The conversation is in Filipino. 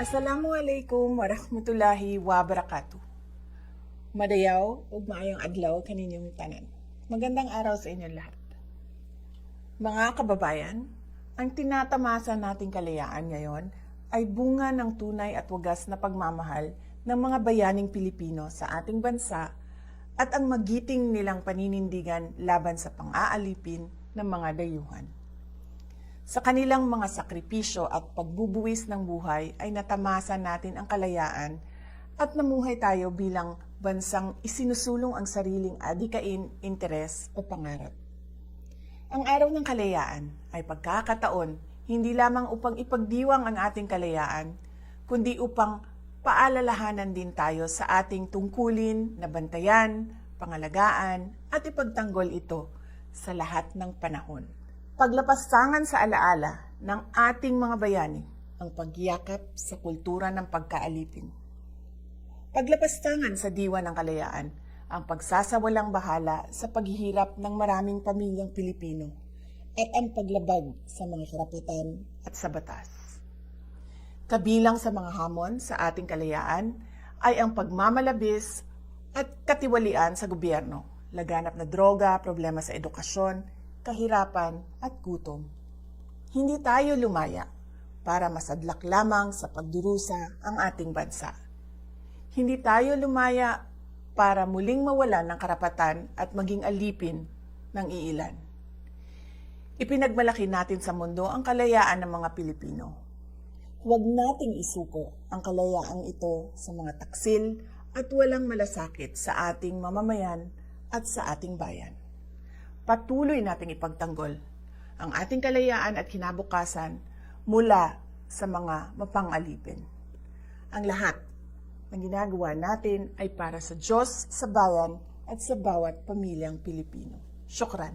Assalamualaikum warahmatullahi wabarakatuh. Madayaw ug maayong adlaw kaninyong tanan. Magandang araw sa inyong lahat. Mga kababayan, ang tinatamasa nating kalayaan ngayon ay bunga ng tunay at wagas na pagmamahal ng mga bayaning Pilipino sa ating bansa at ang magiting nilang paninindigan laban sa pang-aalipin ng mga dayuhan. Sa kanilang mga sakripisyo at pagbubuwis ng buhay ay natamasa natin ang kalayaan at namuhay tayo bilang bansang isinusulong ang sariling adikain, interes o pangarap. Ang araw ng kalayaan ay pagkakataon hindi lamang upang ipagdiwang ang ating kalayaan, kundi upang paalalahanan din tayo sa ating tungkulin na bantayan, pangalagaan at ipagtanggol ito sa lahat ng panahon paglapastangan sa alaala ng ating mga bayani ang pagyakap sa kultura ng pagkaalipin. Paglapastangan sa diwa ng kalayaan ang pagsasawalang bahala sa paghihirap ng maraming pamilyang Pilipino at ang paglabag sa mga karapatan at sa batas. Kabilang sa mga hamon sa ating kalayaan ay ang pagmamalabis at katiwalian sa gobyerno, laganap na droga, problema sa edukasyon, kahirapan at gutom. Hindi tayo lumaya para masadlak lamang sa pagdurusa ang ating bansa. Hindi tayo lumaya para muling mawalan ng karapatan at maging alipin ng iilan. Ipinagmalaki natin sa mundo ang kalayaan ng mga Pilipino. Huwag nating isuko ang kalayaang ito sa mga taksil at walang malasakit sa ating mamamayan at sa ating bayan patuloy nating ipagtanggol ang ating kalayaan at kinabukasan mula sa mga mapangalipin. Ang lahat ng ginagawa natin ay para sa Diyos, sa bayan at sa bawat pamilyang Pilipino. Syukran.